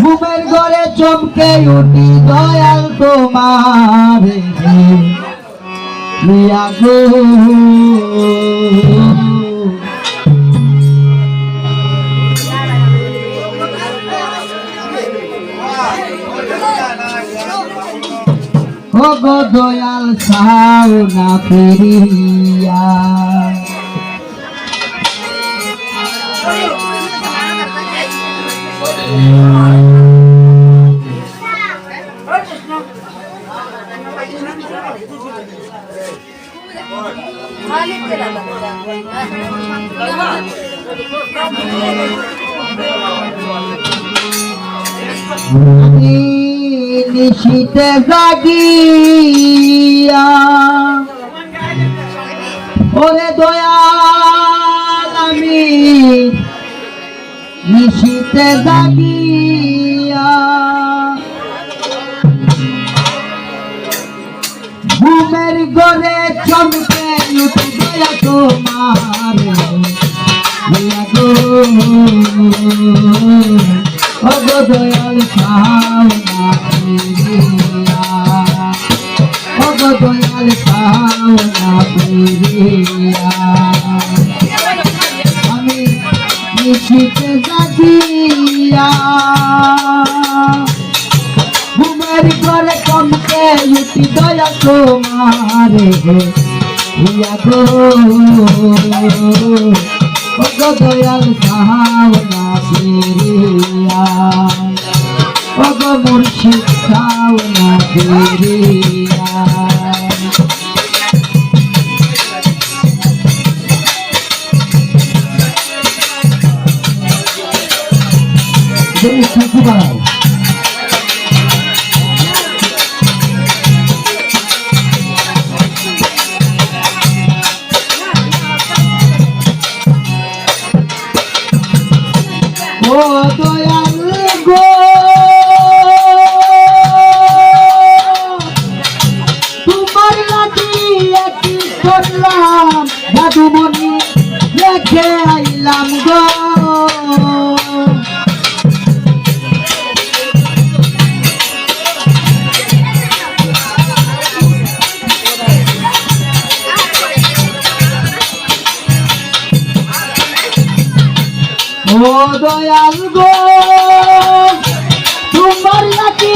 ঘুমের ঘরে চমকে উঠি দয়াল তোমার দয়াল সাও না ফিরিয়া। আমি নিশিতে জাগিয়া ওরে দয়াল আমি নিশিতে জাগিয়া। ঘুমের গড়ে চমকে উঠে দয়া তোমার দয়াল ওগো দয়াল সাওনা আমি নিশিতে জাগিয়া ঘুমের ঘরে কমকে উঠি দয়া তোমারে ইয়া গো দয়াল সাওনা প্রিয়া ওগো মুর্শিদ সাওনা প্রিয়া Jadi satu barang. ও দয়াল দয়াল গো। তোমার নাকি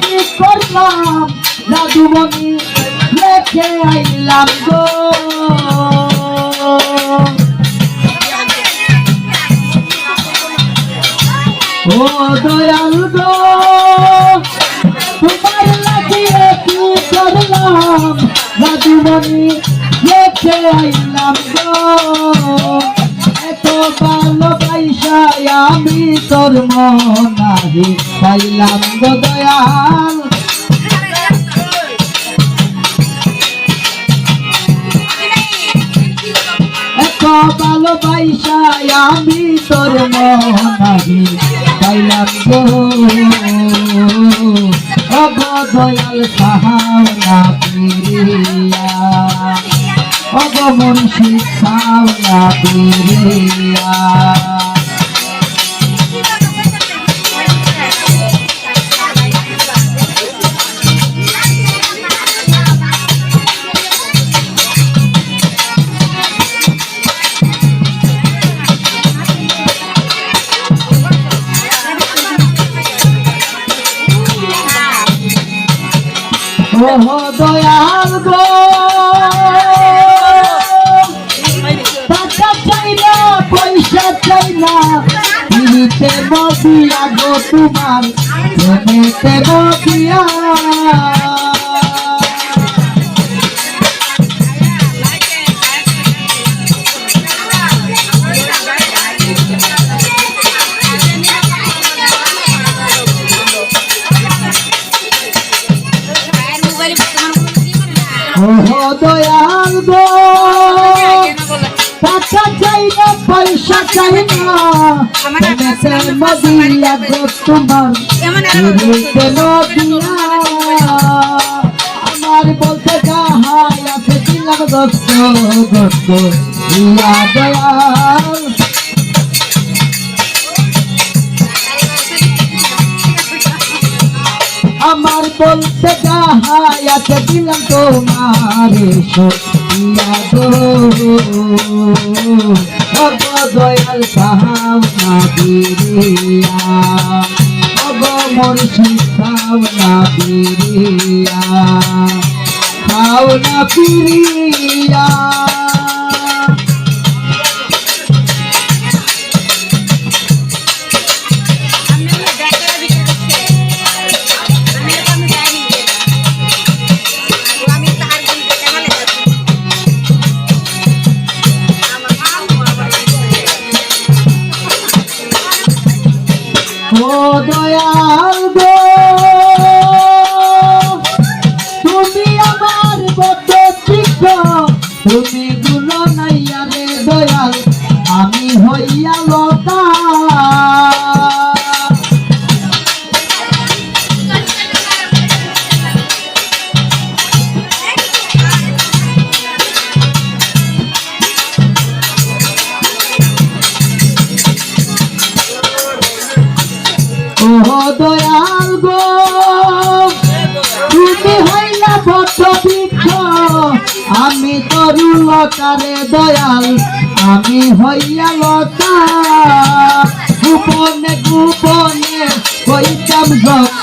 কি করলাম জাদুমণি লেখে আইলাম গো। ও দয়াল গো, তোমার নাকি কি করলাম জাদুমণি লেখে আইলাম গো। এত আমি তোর মনাহি পাইলাম গো দয়াল। এত আমি তোর মনাহি পাইলাম গো। অব দয়াল সাহানা প্রিয়া। সাহানা প্রিয়া ওহ দয়াল গো। পয়সা চাই না। পিড়িতে মদিয়া গো। তোমার দয়াল গো। টাকা চাই না পয়সা চাই না প্রেমেতে গো তোমার আমার বলতে যাহাই আছে দিলাম দোস্ত দোস্ত দয়াল। আমার বলতে গাহায়াতে দিলাম তোমারে সতিয়া গো অগ দয়াল সাহাবনা বিরিয়া অগ মর্শিদ সাহাবনা বিরিয়া খাও না দয়াল গো। তুমি আমার বদ্ধ চিত্ত তুমি রে দয়াল। আমি হইয়া ও দয়াল গো। তুমি হইলা বদ্ধ বৃক্ষ আমি তরুলতারে দয়াল, আমি হইয়া লতা। গোপনে গোপনে কইতাম যত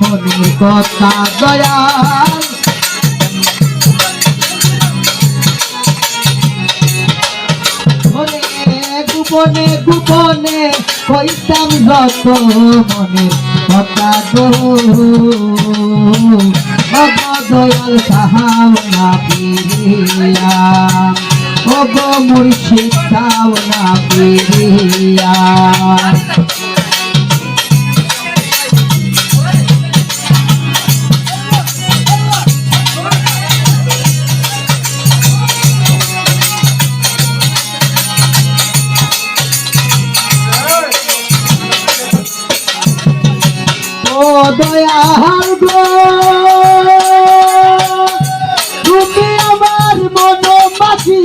মনের কথা দয়াল। গোপনে গোপনে কইতাম যত মনে। কথা দয়াল সাহাবনা পিরিয়া ও গো মুর্শিদ সাহাওনা পিরিয়া দয়াল গো তুমি আমার মন পাখি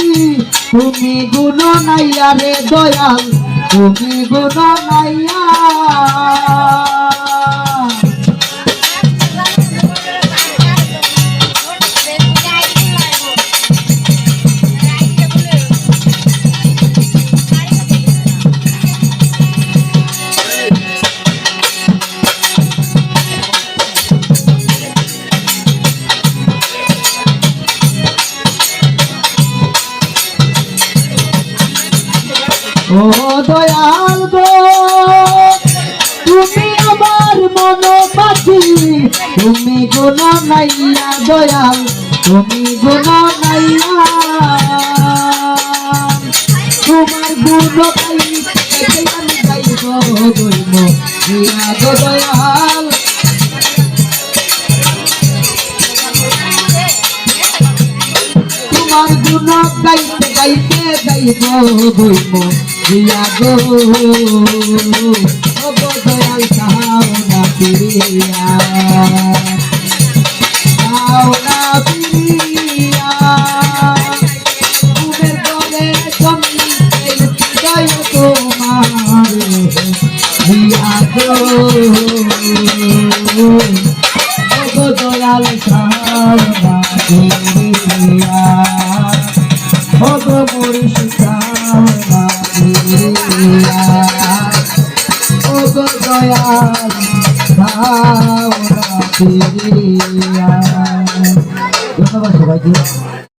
তুমি গুণ নাইয়া রে দয়াল তুমি গুণ নাইয়া। দয়াল গো। তুমি আমার মন পাখি তুমি গুণ নাইয়া দয়াল, তুমি গুণ নাইয়া তোমার গুণ পাই আমি গাইব গইব ইয়া গো দয়াল। তোমার গুণ গাইতে গাইতে গাইব গইব ইয়া গো। ও গো দয়াল সাহাবনা পিরিয়া সাহাবনা পিরিয়া উমের গলে জমি জয় তোমার ইয়া গো। ও গো দয়াল সাহাবনা